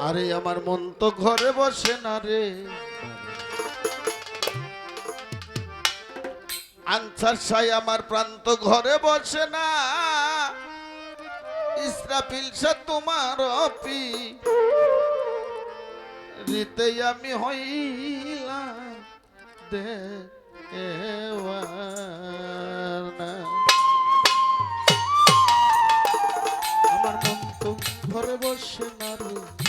আরে আমার মন তো ঘরে বসে না রে। আনসার সাই আমার প্রান্ত ঘরে বসে না। ইসরাফিল সে তোমার অপি। রীতে আমি হইলাম দেওয়ানা। আমার মন তো ঘরে বসে না রে।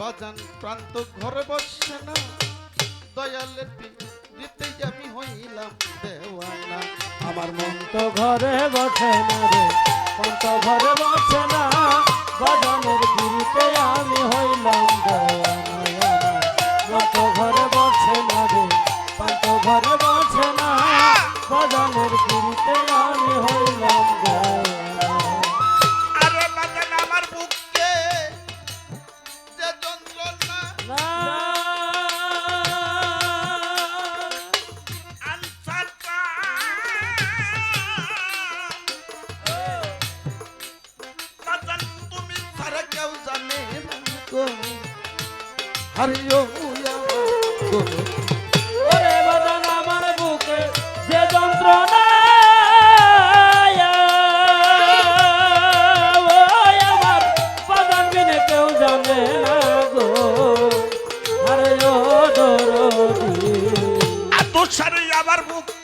বাজান প্রান্ত ঘরে বসে না। দয়ালের দিতে আমি হইলাম দেওয়ানা। আমার মন তো ঘরে বসে না রে পন্ত ঘরে বসে না। বাজানের পিড়িতে আমি হইলাম দেওয়ানা। পন্ত ঘরে বসে না রে পন্ত ঘরে বসে না। বাজানের পিড়িতে আমি আরে ও গো ওরে বাজান আমার বুকে যে যন্ত্রণা আমার বাজান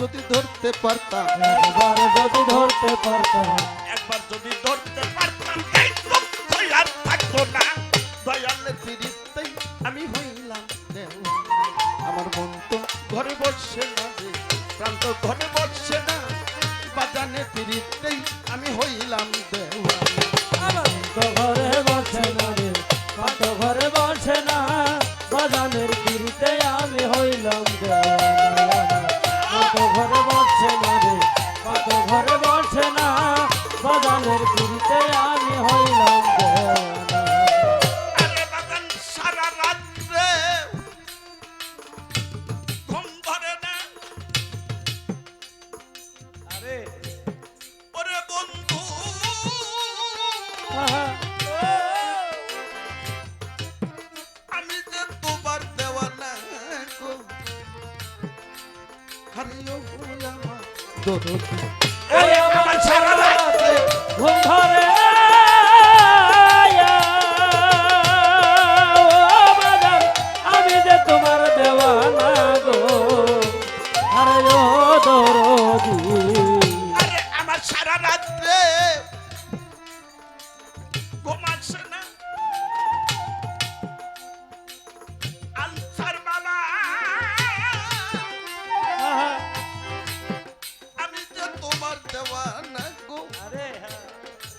যদি ধরতে পারতাম। একবার যদি ধরতে পারতাম। একবার যদি ধরতে পারতাম আর থাকতো না। দয়ালে ফিরিতেই আমি হইলাম। আমার মন তো ঘরে বসছে না রে প্রান্ত ঘরে বসছে না। বাজানে ফিরিতেই আমি হইলাম দেওয়ানা তো ঘরে বসে না রে কত ঘরে বসে না। বাজানের পিড়িতে আমি হইলাম দেওয়ানা বাজানের পিড়িতে আমি হইলাম দেওয়ানা আরে ঘুম ধরে।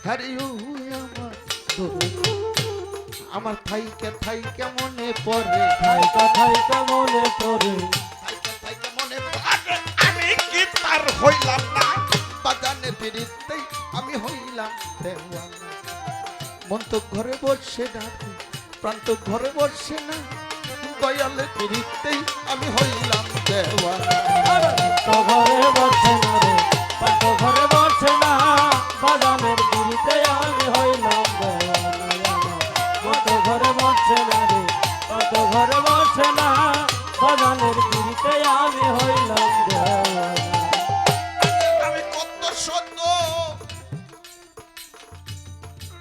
আমার আমার থাইকে থাইকে মনে পড়ে। থাইকা থাইকা মনে পড়ে। থাইকে থাইকে মনে পড়ে। আমি কি তার হইলাম না? বাজানে ফিরিতেই আমি হইলাম দেওয়ানা। মন তো ঘরে বসে না প্রান্ত ঘরে বসে না। দয়ালে আমি হইলাম দেওয়ানা। ঘরে বসে না।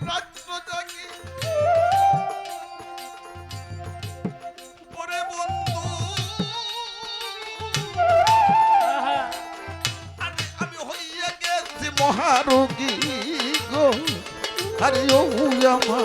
রাত্র জাগি ওরে বন্ধু আমি হইয়া মহারোগী গো। আরে ও আমার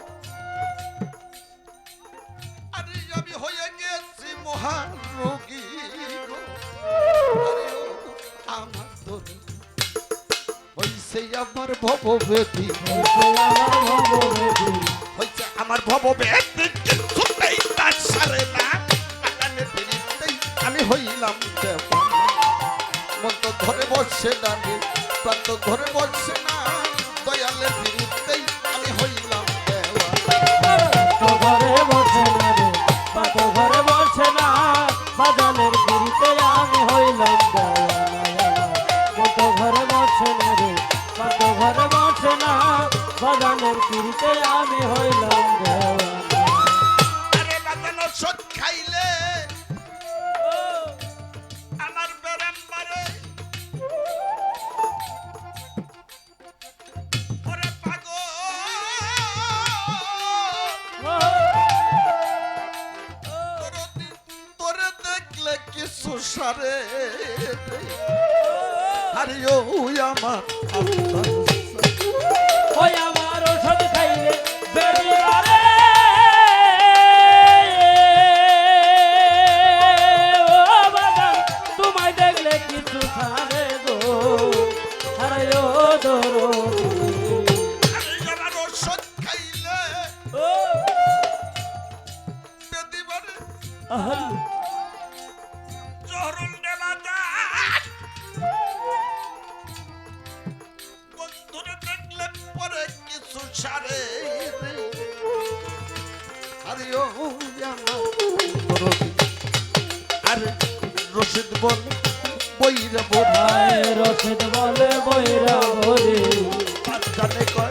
সেই আমার ভববেদি। হয়েছে আমার ভববেদি কিছু নেই তার সারে না। আমি হইলাম মন তো ধরে বসছে না প্রান্ত ধরে বসছে না। হারিও আমার আর রশিদ বল বইরা বোধ রশিদ বলে বইরা ভরে কানে কয়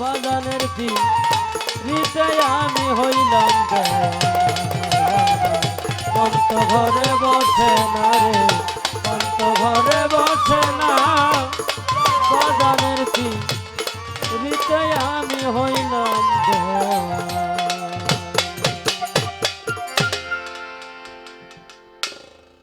বাগানের দিন হৃদয় আমি হইলাম দেওয়া